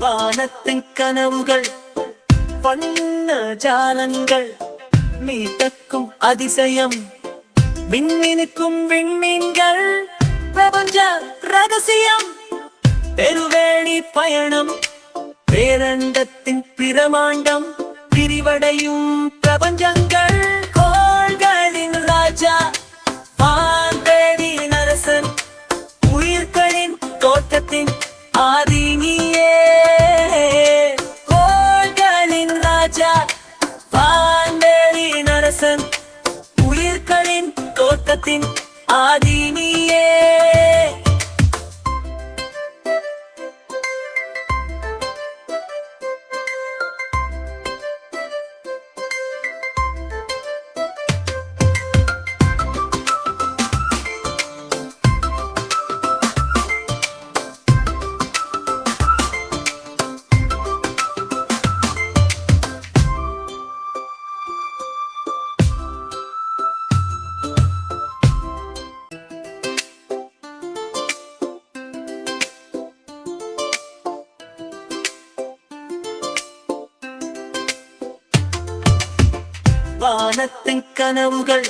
வானத்தின் கனவுகள் பண்ண ஜாலங்கள் மீட்டக்கும் அதிசயம் விண்மீனுக்கும் விண்மீன்கள் பிரபஞ்ச ரகசியம் பெருவேணி பயணம் பேரண்டத்தின் பிரமாண்டம் விரிவடையும் பிரபஞ்சங்கள். உயிர்களின் தோட்டத்தின் வானத்தின் கனவுகள்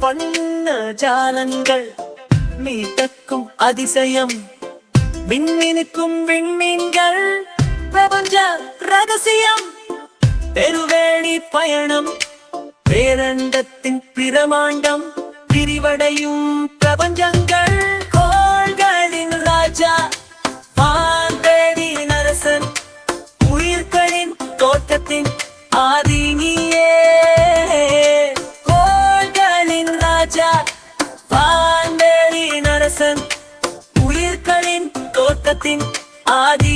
வண்ண ஜாலங்கள் மீட்டக்கும் அதிசயம் விண்மீனுக்கும் விண்மீன்கள் பிரபஞ்ச ரகசியம் பெருவேணி பயணம் பேரண்டத்தின் பிரமாண்டம் விரிவடையும் பிரபஞ்சங்கள். தோட்டத்தின் ஆதி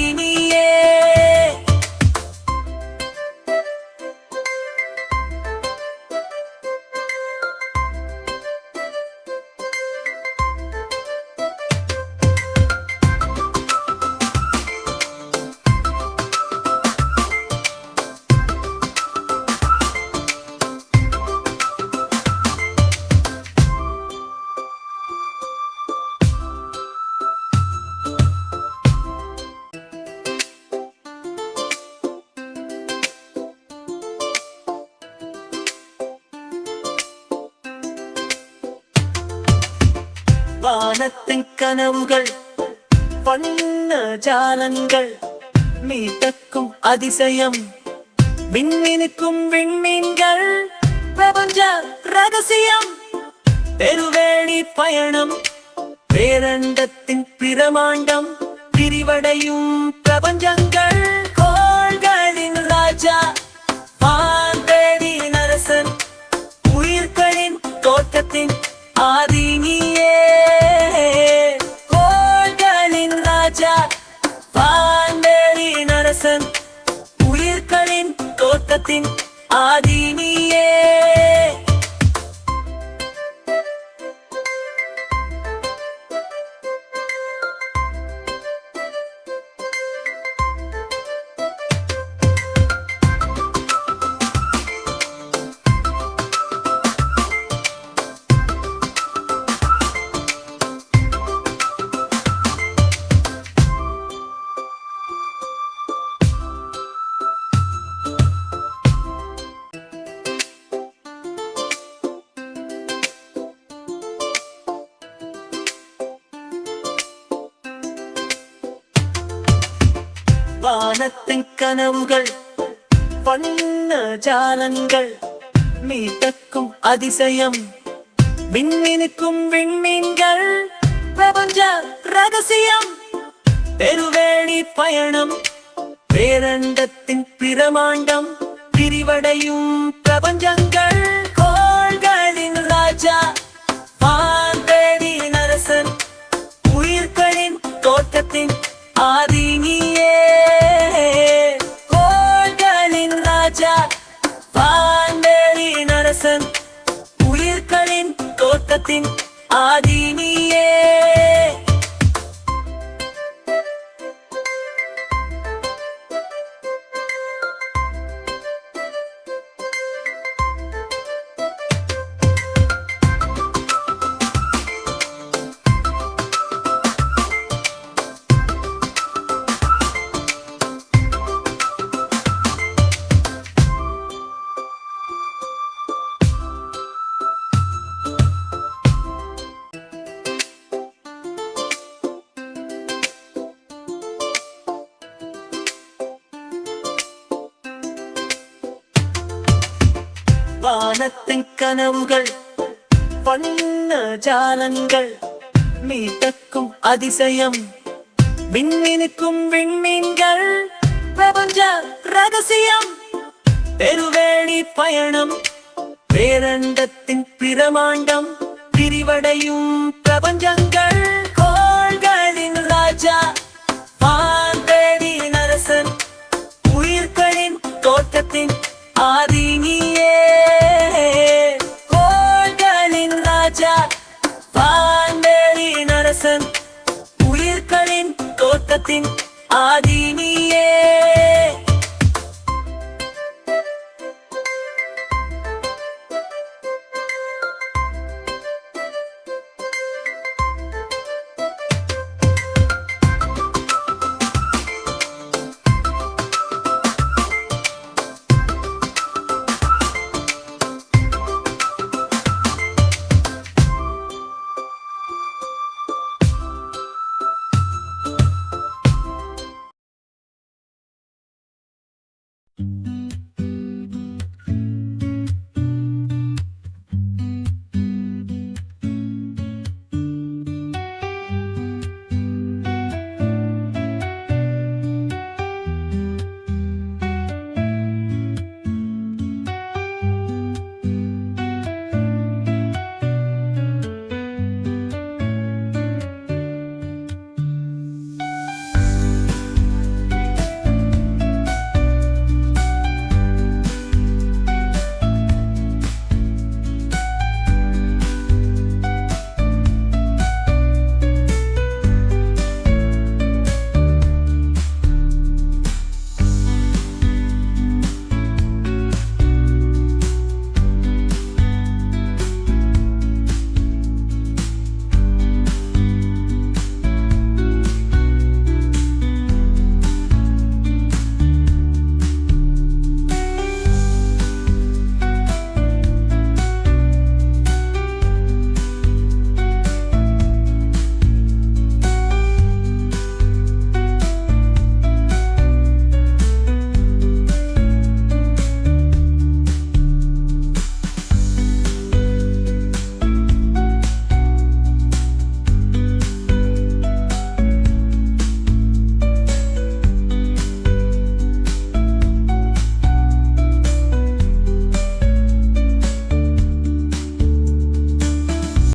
வானத்தின் கனவுகள் பண்ண ஜாலங்கள் மீட்டக்கும் அதிசயம் விண்மீனுக்கும் விண்மீன்கள் பிரபஞ்ச ரகசியம் பெருவேணி பயணம் பேரண்டத்தின் பிரமாண்டம் விரிவடையும் பிரபஞ்சங்கள் கோள்களின் ராஜா வான்வேடியின் அரசன் உயிர்களின் தோட்டத்தின் ஆதினியே ராஜா வான்வேலின் நரசன் உயிர்களின் தோட்டத்தின் ஆதினியே. வானத்தின் கனவுகள் வண்ண ஜாலங்கள் மீட்டக்கும் அதிசயம் விண்மீனுக்கும் விண்மீன்கள் பிரபஞ்ச ரகசியம் பெருவேணி பயணம் பேரண்டத்தின் பிரமாண்டம் விரிவடையும் பிரபஞ்சங்கள் கோள்களின் ராஜா வான்வேடியின் அரசன் உயிர்களின் தோட்டத்தின் ஆதினிய வானத்தின் கனவுகள் வண்ண ஜாலங்கள் மீட்டக்கும் அதிசயம். விண்மீனுக்கும் விண்மீன்கள் பிரபஞ்ச ரகசியம். பெருவேணி பயணம் பேரண்டத்தின் பிரமாண்டம் விரிவடையும் பிரபஞ்சங்கள். கோள்களின் ராஜா வான்வெளியின் அரசன் உயிர்களின் தோட்டத்தின் ஆதி